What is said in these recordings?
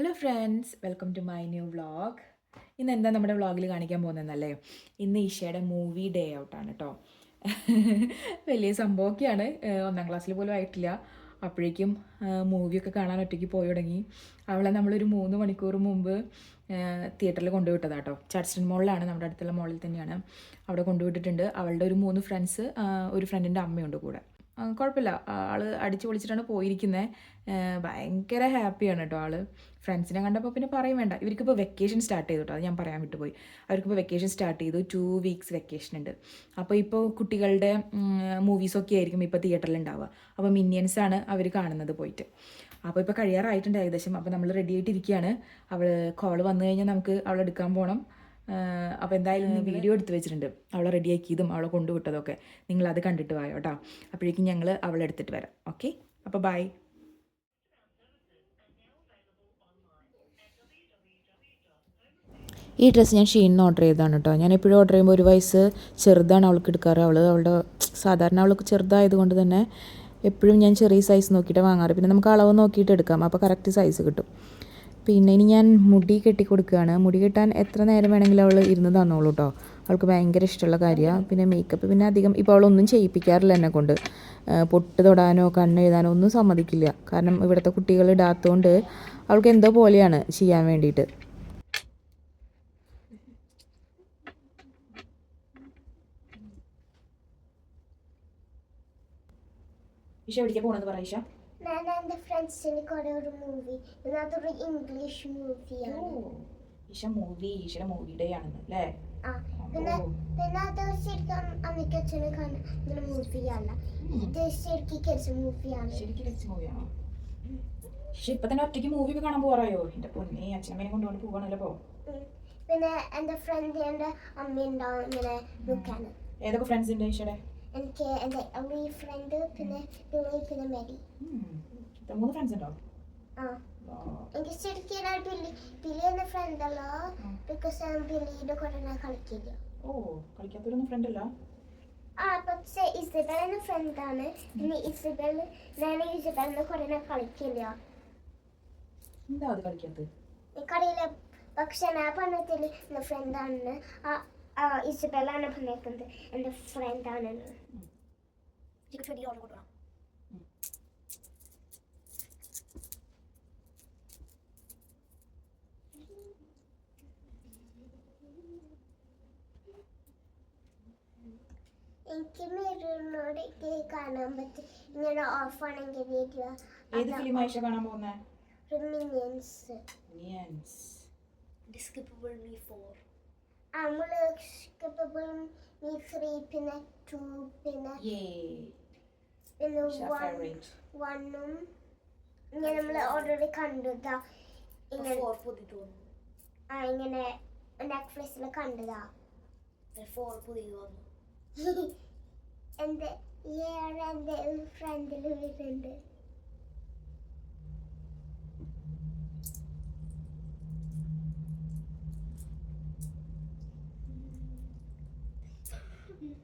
Hello friends welcome to my new vlog ഇന്ന് എന്താ നമ്മുടെ വ്ളോഗിൽ കാണിക്കാൻ പോകുന്നതെന്നല്ലേ? ഇന്ന് ഈശയുടെ മൂവി ഡേ ഔട്ടാണ് കേട്ടോ വലിയ സംഭവമൊക്കെയാണ്. ഒന്നാം ക്ലാസ്സിൽ പോലും ആയിട്ടില്ല. അപ്പോഴേക്കും മൂവിയൊക്കെ കാണാൻ ഒറ്റയ്ക്ക് പോയി തുടങ്ങി. അവളെ നമ്മളൊരു മൂന്ന് മണിക്കൂർ മുമ്പ് തിയേറ്ററിൽ കൊണ്ടുവിട്ടതാട്ടോ ചാർസ്റ്റൺ മോളിലാണ് നമ്മുടെ അടുത്തുള്ള മോളിൽ തന്നെയാണ്. അവിടെ കൊണ്ടുവിട്ടിട്ടുണ്ട്. അവളുടെ ഒരു മൂന്ന് ഫ്രണ്ട്സ് ഒരു ഫ്രണ്ടിന്റെ അമ്മയുണ്ട് കൂടെ. കുഴപ്പമില്ല. ആൾ അടിച്ചു പൊളിച്ചിട്ടാണ് പോയിരിക്കുന്നത് ഭയങ്കര ഹാപ്പിയാണ് കേട്ടോ ആൾ. ഫ്രണ്ട്സിനെ കണ്ടപ്പോൾ പിന്നെ പറയും വേണ്ട. ഇവർക്കിപ്പോൾ വെക്കേഷൻ സ്റ്റാർട്ട് ചെയ്തു കേട്ടോ അത് ഞാൻ പറയാൻ വിട്ടുപോയി. അവർക്കിപ്പോൾ വെക്കേഷൻ സ്റ്റാർട്ട് ചെയ്തു. ടു വീക്സ് വെക്കേഷൻ ഉണ്ട്. അപ്പോൾ ഇപ്പോൾ കുട്ടികളുടെ മൂവീസൊക്കെ ആയിരിക്കും ഇപ്പോൾ തിയേറ്ററിൽ ഉണ്ടാവുക അപ്പോൾ മിന്നിയൻസാണ് അവർ കാണുന്നത് പോയിട്ട്. അപ്പോൾ ഇപ്പോൾ കഴിയാറായിട്ടുണ്ട് ഏകദേശം. അപ്പോൾ നമ്മൾ റെഡി ആയിട്ടിരിക്കുകയാണ് അവൾ കോൾ വന്നു കഴിഞ്ഞാൽ നമുക്ക് അവളെടുക്കാൻ പോകണം അപ്പോൾ എന്തായാലും വീഡിയോ എടുത്ത് വെച്ചിട്ടുണ്ട്. അവളെ റെഡിയാക്കിയതും അവളെ കൊണ്ടുവിട്ടതൊക്കെ. നിങ്ങൾ അത് കണ്ടിട്ട് വായോ കേട്ടോ അപ്പോഴേക്കും ഞങ്ങൾ അവളെ എടുത്തിട്ട് വരാം. ഓക്കെ അപ്പോൾ ബൈ ഈ ഡ്രസ്സ് ഞാൻ ഷീനിന്ന് ഓർഡർ ചെയ്തതാണ് കേട്ടോ ഞാൻ എപ്പോഴും ഓർഡർ ചെയ്യുമ്പോൾ ഒരു വയസ്സ് ചെറുതാണ് അവൾക്ക് എടുക്കാറ്. അവൾ അവളുടെ സാധാരണ അവൾക്ക് ചെറുതായതുകൊണ്ട് തന്നെ എപ്പോഴും ഞാൻ ചെറിയ സൈസ് നോക്കിയിട്ട് വാങ്ങാറ്. പിന്നെ നമുക്ക് അളവ് നോക്കിയിട്ട് എടുക്കാം. അപ്പോൾ കറക്റ്റ് സൈസ് കിട്ടും. പിന്നെ ഇനി ഞാൻ മുടി കെട്ടി കൊടുക്കുകയാണ് മുടി കെട്ടാൻ എത്ര നേരം വേണമെങ്കിലും അവൾ ഇരുന്ന് തന്നോളൂ കേട്ടോ അവൾക്ക് ഭയങ്കര ഇഷ്ടമുള്ള കാര്യമാണ് പിന്നെ മേക്കപ്പ് പിന്നെ അധികം ഇപ്പോൾ അവളൊന്നും ചെയ്യിപ്പിക്കാറില്ല എന്നെ കൊണ്ട്. പൊട്ട് തൊടാനോ കണ്ണ് എഴുതാനോ ഒന്നും സമ്മതിക്കില്ല. കാരണം ഇവിടുത്തെ കുട്ടികൾ ഇടാത്തതുകൊണ്ട് അവൾക്ക് എന്തോ പോലെയാണ് ചെയ്യാൻ വേണ്ടിയിട്ട്. ഇഷ എവിടേക്കാണ് പോകണമെന്ന് പറ ഇഷ ഞാൻ എന്റെ ഫ്രണ്ട്സിന് കുറെ ഒരു മൂവി അതൊരു ഇംഗ്ലീഷ് മൂവിയാണ് ഈശ മൂവി ഈശയുടെ മൂവി ഡേ ആണെന്ന് അല്ലേ? ആ പിന്നെ പിന്നെ അത് ശരിക്കും അമ്മയ്ക്ക് അച്ഛന് കാണുന്ന മൂവിയല്ല ഇത് ശരിക്കും കിഡ്സ് മൂവിയാണ് ശരിക്കും രസിച്ച മൂവിയാണോ പക്ഷെ ഇപ്പൊ തന്നെ ഒറ്റയ്ക്ക് മൂവി ഒക്കെ കാണാൻ പോറായോ എന്റെ പൊന്നെ അച്ഛനമ്മേനെ കൊണ്ടുകൊണ്ട് പോവാണല്ലോ പോ പിന്നെ എന്റെ ഫ്രണ്ട് എന്റെ അമ്മ ഉണ്ടാവും ഇങ്ങനെ നോക്കാൻ ഏതൊക്കെ ഫ്രണ്ട്സ് ഉണ്ട് ഈശയുടെ? എനിക്ക് എന്റെ അവളി ഫ്രണ്ട് പിന്നെ പിന്നെ പിന്നെ മെരി. മൂന്ന് ഫ്രണ്ട്സ് ഉണ്ടോ? ആ. എനിക്ക് ശരിക്കും ബില്ലി ബില്ലി എന്ന ഫ്രണ്ട് അല്ല. ബിക്കോസ് ബില്ലിയുടെ കൂടെ ഞാൻ കളിക്കില്ല. ഓ കളിക്കാത്തൊരു ഫ്രണ്ട് അല്ല? ആ പക്ഷേ ഇസബൽ എന്ന ഫ്രണ്ടാണ് പിന്നെ ഇസബൽ ഞാൻ ഇസബലിനെ കുറെ ഞാൻ കളിക്കില്ല. എന്താ അത് കളിക്കാത്തത്? എനിക്കറിയില്ല. പക്ഷെ ഞാൻ പറഞ്ഞതിൽ ഫ്രണ്ടാണ് ആ ആ ഇസബലാണ് പറഞ്ഞേക്കുന്നത് എന്റെ ഫ്രണ്ടാണെന്ന് എനിക്ക് മെറൂണോട് കാണാൻ പറ്റും. ഇങ്ങനെ ഓഫ് ആണെങ്കിൽ വീഡിയോ ഏത് ഫിലിം ആയിഷ കാണാൻ പോകുന്നേ? മിനിയൻസ് മിയൻസ് Skippable മീ 4. Skippable Me 3 പിന്നെ 2 പിന്നെ യേ പിന്നെ ഇഷ 1 ഫേവറേറ്റ് വണ്ണും ഇങ്ങനെ നമ്മൾ ഓൾറെഡി കണ്ടതാ. ഇങ്ങനെ ആ ഇങ്ങനെ നെറ്റ്ഫ്ലിക്സിൽ കണ്ടതാ. ഫോർ പുതിയത് വന്നു. എന്റെ ഏറെ എന്റെ ഫ്രണ്ടിൽ വരുന്നുണ്ട്. Okay.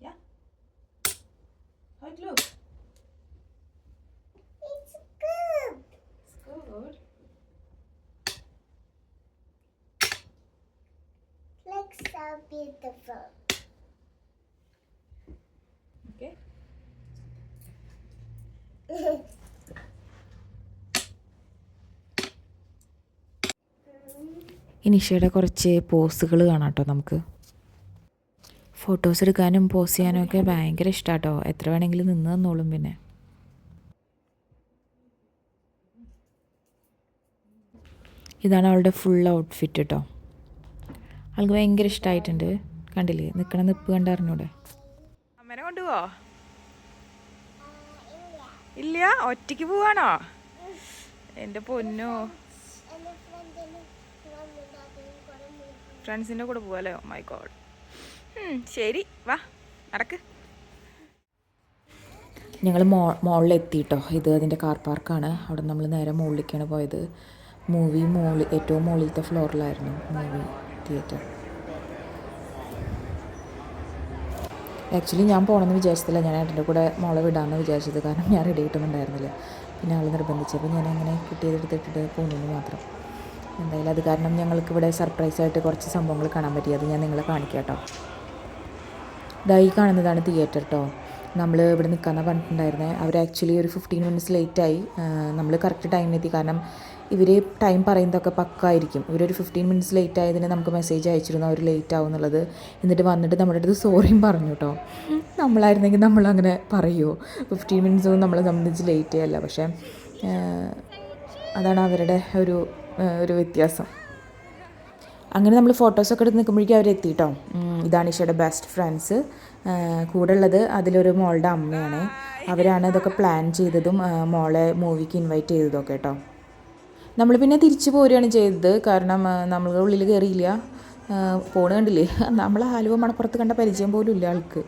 Yeah. How it look? It's good. It's good. Looks so beautiful. ഇനിഷയുടെ കുറച്ച് പോസുകൾ കാണാം കേട്ടോ നമുക്ക്. ഫോട്ടോസ് എടുക്കാനും പോസ് ചെയ്യാനും ഒക്കെ ഭയങ്കര ഇഷ്ടമാട്ടോ എത്ര വേണമെങ്കിലും നിന്ന് തന്നോളും പിന്നെ. ഇതാണ് അവളുടെ ഫുൾ ഔട്ട്ഫിറ്റ് കേട്ടോ അവൾക്ക് ഭയങ്കര ഇഷ്ടമായിട്ടുണ്ട് കണ്ടില്ലേ? നിൽക്കണ നിപ്പ് കണ്ട് അറിഞ്ഞൂടെ? അമ്മനെ കൊണ്ടുപോവോ? ഇല്ല ഒറ്റയ്ക്ക് പോവാണോ? എന്റെ പൊന്നോ എന്റെ ഫ്രണ്ടിന് വന്നിട്ട് കുറെ മൂവി ഫ്രണ്ട്സിന്റെ കൂടെ പോകാലോ മൈ ഗോഡ് ശരി വാ നടക്ക്. ഞങ്ങൾ മോ മോളിലെത്തി ഇത് അതിന്റെ കാർ പാർക്കാണ് അവിടെ നമ്മൾ നേരെ മുകളിലേക്കാണ് പോയത്. മൂവി മോളിൽ ഏറ്റവും മുകളിലത്തെ ഫ്ലോറിലായിരുന്നു മൂവി തിയേറ്റർ ആക്ച്വലി ഞാൻ പോകണമെന്ന് വിചാരിച്ചില്ല ഞാൻ ഏട്ടന്റെ കൂടെ മോളെ വിടാമെന്ന് വിചാരിച്ചത്. കാരണം ഞാൻ റെഡി കിട്ടുന്നുണ്ടായിരുന്നില്ല. പിന്നെ ആൾ നിർബന്ധിച്ചപ്പോൾ ഞാൻ അങ്ങനെ കിട്ടിയതെടുത്തിട്ടിട്ട് പോകുന്നു മാത്രം. എന്തായാലും അത് കാരണം ഞങ്ങൾക്ക് ഇവിടെ സർപ്രൈസായിട്ട് കുറച്ച് സംഭവങ്ങൾ കാണാൻ പറ്റി. അത് ഞാൻ നിങ്ങളെ കാണിക്കാം കേട്ടോ. ഇതാ ഈ കാണുന്നതാണ് തിയേറ്റർ കേട്ടോ നമ്മൾ ഇവിടെ നിൽക്കാമെന്ന് പറഞ്ഞിട്ടുണ്ടായിരുന്നത് അവർ ആക്ച്വലി ഒരു ഫിഫ്റ്റീൻ മിനിറ്റ്സ് ലേറ്റായി നമ്മൾ കറക്റ്റ് ടൈമിനെത്തി കാരണം ഇവർ ടൈം പറയുന്നതൊക്കെ പക്കായിരിക്കും. ഇവരൊരു ഫിഫ്റ്റീൻ മിനിറ്റ്സ് ലേറ്റ് ആയതിന് നമുക്ക് മെസ്സേജ് അയച്ചിരുന്നു. അവർ ലേറ്റ് ആവും എന്നുള്ളത്. എന്നിട്ട് വന്നിട്ട് നമ്മുടെ അടുത്ത് സോറിയും പറഞ്ഞു കേട്ടോ. നമ്മളായിരുന്നെങ്കിൽ നമ്മൾ അങ്ങനെ പറയുമോ ഫിഫ്റ്റീൻ മിനിറ്റ്സ് ഒന്നും നമ്മളെ സംബന്ധിച്ച് ലേറ്റ് ചെയ്യല്ല പക്ഷേ അതാണ് അവരുടെ ഒരു ഒരു വ്യത്യാസം. അങ്ങനെ നമ്മൾ ഫോട്ടോസൊക്കെ എടുത്ത് നിൽക്കുമ്പോഴേക്കും അവരെത്തി കേട്ടോ ഇതാണ് ഈശോയുടെ ബെസ്റ്റ് ഫ്രണ്ട്സ് കൂടെ ഉള്ളത് അതിലൊരു മോളുടെ അമ്മയാണ്. അവരാണ് ഇതൊക്കെ പ്ലാൻ ചെയ്തതും മോളെ മൂവിക്ക് ഇൻവൈറ്റ് ചെയ്തതൊക്കെ കേട്ടോ. നമ്മൾ പിന്നെ തിരിച്ചു പോരുകയാണ് ചെയ്തത്. കാരണം നമ്മളുടെ ഉള്ളിൽ കയറിയില്ല ഫോണ് കണ്ടില്ലേ? നമ്മൾ ആലുവ മണപ്പുറത്ത് കണ്ട പരിചയം പോലും ഇല്ല ആൾക്ക്.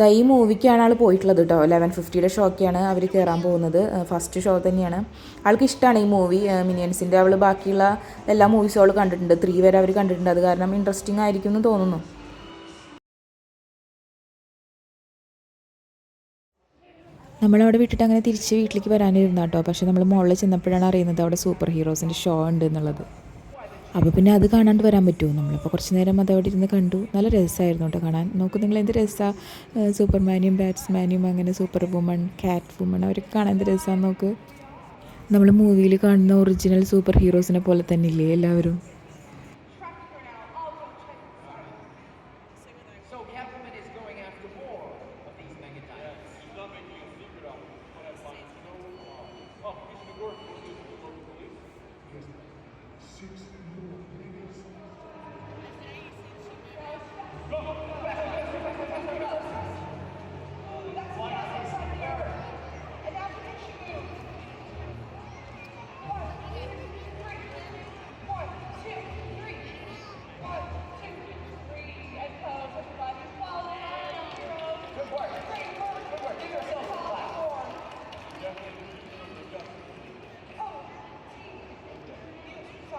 ദാ ഈ മൂവിക്കാണ് ആൾ പോയിട്ടുള്ളത് കേട്ടോ ലെവൻ ഫിഫ്റ്റിയുടെ ഷോക്കാണ് അവർ കയറാൻ പോകുന്നത്. ഫസ്റ്റ് ഷോ തന്നെയാണ്. ആൾക്ക് ഇഷ്ടമാണ് ഈ മൂവി മിനിയൻസിന്റെ അവൾ ബാക്കിയുള്ള എല്ലാ മൂവീസും അവൾ കണ്ടിട്ടുണ്ട്. ത്രീ വരെ അവർ കണ്ടിട്ടുണ്ട്. അത് കാരണം ഇൻട്രസ്റ്റിംഗ് ആയിരിക്കും എന്ന് തോന്നുന്നു. നമ്മളവിടെ വിട്ടിട്ട് അങ്ങനെ തിരിച്ച് വീട്ടിലേക്ക് വരാനിരുന്നാട്ടോ. പക്ഷേ നമ്മൾ മുകളിൽ ചെന്നപ്പോഴാണ് അറിയുന്നത് അവിടെ സൂപ്പർ ഹീറോസിന്റെ ഷോ ഉണ്ട് എന്നുള്ളത് അപ്പോൾ പിന്നെ അത് കാണാണ്ട് വരാൻ പറ്റുമോ? നമ്മളിപ്പോൾ കുറച്ച് നേരം അത് അവിടെ ഇരുന്ന് കണ്ടു. നല്ല രസമായിരുന്നു കേട്ടോ കാണാൻ. നോക്കൂ നിങ്ങൾ എന്ത് രസമാണ് സൂപ്പർമാനിയും ബാറ്റ്സ്മാനിയും അങ്ങനെ സൂപ്പർ വുമൺ കാറ്റ് വുമൺ അവരൊക്കെ കാണാൻ എന്ത് രസമാണെന്ന് നോക്ക്. നമ്മൾ മൂവിയിൽ കാണുന്ന ഒറിജിനൽ സൂപ്പർ ഹീറോസിനെ പോലെ തന്നെ ഇല്ലേ എല്ലാവരും?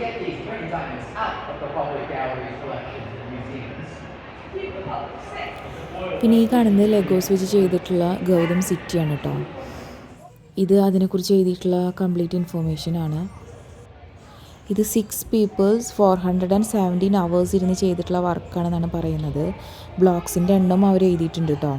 get these print diamonds out of the public galleries, collections, and museums. പിന്നെ ഈ കാണുന്നത് ലെഗോസ് വെച്ച് ചെയ്തിട്ടുള്ള ഗൗതം സിറ്റിയാണ് കേട്ടോ ഇത് അതിനെക്കുറിച്ച് എഴുതിയിട്ടുള്ള കംപ്ലീറ്റ് ഇൻഫോർമേഷൻ ആണ്. ഇത് six peoples four hundred and seventeen hours ഇരുന്ന് ചെയ്തിട്ടുള്ള വർക്കാണെന്നാണ് പറയുന്നത്. ബ്ലോക്സിന്റെ എണ്ണം അവർ എഴുതിയിട്ടുണ്ട് കേട്ടോ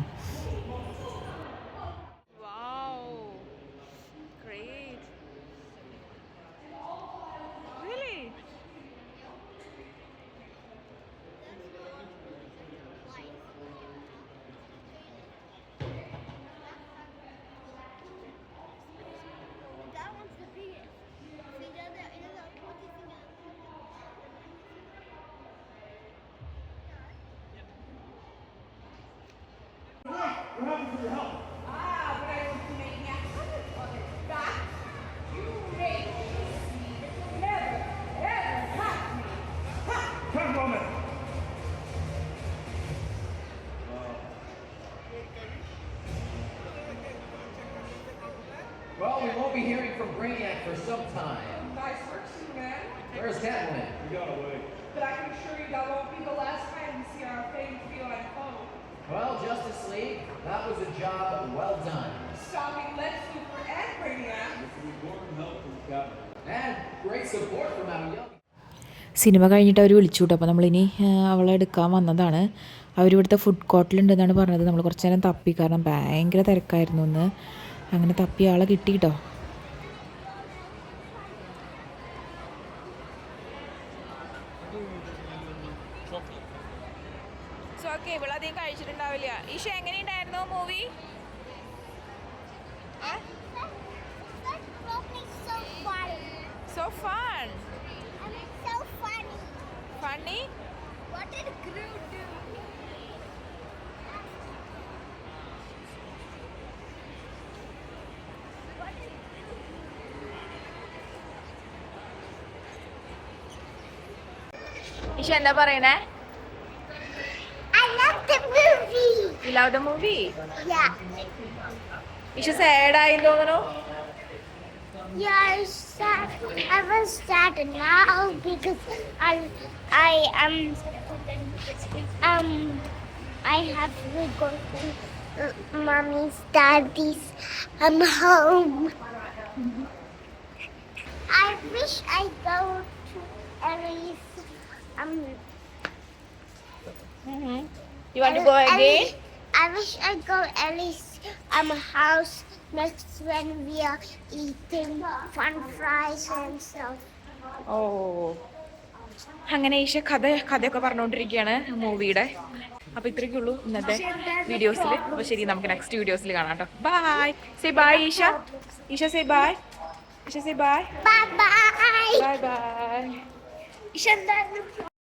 Ah, well, we won't be hearing from Brainiac for some time. Nice work, Superman. Where's Catwoman? We got away. But I can assure you that won't be the last time you see our famed feline foe. Well, Justice League, that was a job well done. Stopping Lex Luthor and Brainiac. With important help from Catwoman. And great support from our young cinema കഴിഞ്ഞിട്ട് അവർ വിളിച്ചു കേട്ടോ അപ്പോൾ നമ്മളിനി അവളെ എടുക്കാൻ വന്നതാണ് അവരിവിടുത്തെ food കോർട്ടിലുണ്ടെന്നാണ് പറഞ്ഞത് നമ്മൾ കുറച്ച് നേരം തപ്പി കാരണം ഭയങ്കര തിരക്കായിരുന്നു ഒന്ന് അങ്ങനെ തപ്പി ആളെ കിട്ടി കേട്ടോ ഈഷ എങ്ങനെയുണ്ടായിരുന്നു മൂവി? സോ ഫണ്ണി എന്താ പറയണേ? You love the movie? Yeah. You should say Eda in Dogano. Yeah, I, start, I was sad now because I I am um, um I have to go to uh, mommy's daddy's um home. I wish I go to Ellie's um. Mm -hmm. You want Ellie, to go again? Ellie, I wish I go at Ellie's um house next when we are eating fun fries and stuff. ഓ. അങ്ങനെ ഈശ കഥ കഥയൊക്കെ പറഞ്ഞുകൊണ്ടിരിക്കുകയാണ് മൂവിയുടെ. അപ്പൊ ഇത്രയൊക്കെ ഉള്ളൂ ഇന്നത്തെ വീഡിയോസിൽ അപ്പൊ ശരി നമുക്ക് നെക്സ്റ്റ് വീഡിയോസിൽ കാണാം കേട്ടോ bye say bye Isha. Isha say bye Isha say bye bye Bye. Bye. Bye bye Isha,